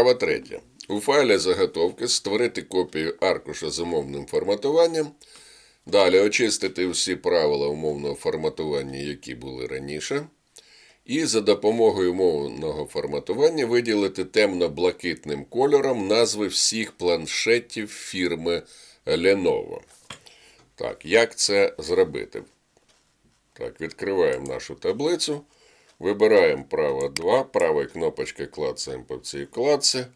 Справа третя. У файлі заготовки створити копію аркуша з умовним форматуванням. Далі очистити всі правила умовного форматування, які були раніше. І за допомогою умовного форматування виділити темно-блакитним кольором назви всіх планшетів фірми Lenovo. Так, як це зробити? Так, відкриваємо нашу таблицю. Вибираємо право 2, правою кнопочкою клацаємо по цій вкладці.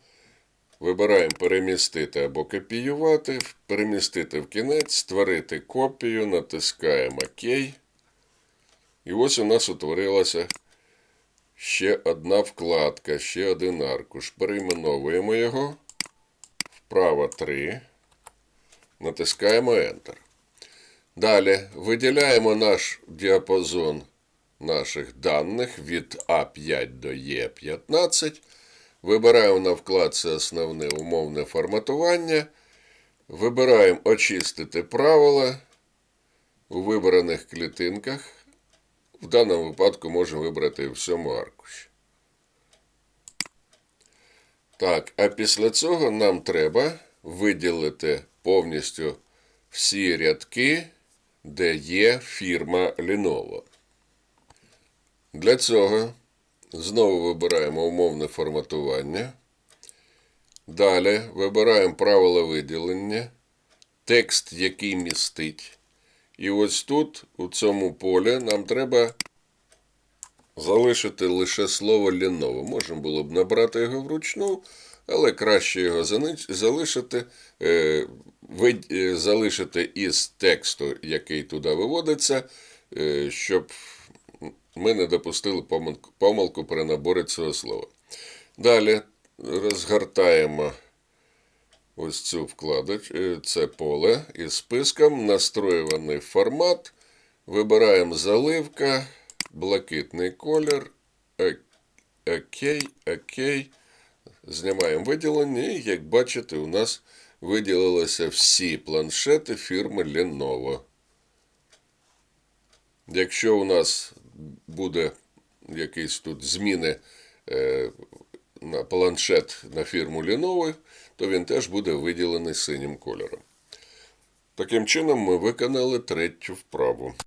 Вибираємо перемістити або копіювати, перемістити в кінець, створити копію, натискаємо ОК. І ось у нас утворилася ще одна вкладка, ще один аркуш. Перейменовуємо його. Вправо 3. Натискаємо Enter. Далі виділяємо наш діапазон наших даних від А5 до Е15. Вибираємо на вкладці основне умовне форматування. Вибираємо очистити правила у вибраних клітинках. В даному випадку можемо вибрати в всьому аркуші. Так, а після цього нам треба виділити повністю всі рядки, де є фірма Lenovo. Для цього знову вибираємо умовне форматування. Далі вибираємо правила виділення, текст, який містить. І ось тут, у цьому полі, нам треба залишити лише слово Lenovo. Можна було б набрати його вручну, але краще його залишити, е, е, залишити із тексту, який туди виводиться, е, щоб ми не допустили помилку, при наборі цього слова. Далі розгортаємо ось цю вкладоч, е, це поле із списком, настроюваний формат, вибираємо заливка, блакитний колір, Е- окей, окей. Знімаємо виділення, і як бачите, у нас виділилися всі планшети фірми Lenovo. Якщо у нас буде якісь тут зміни е, на планшет на фірму Lenovo, то він теж буде виділений синім кольором. Таким чином ми виконали третю вправу.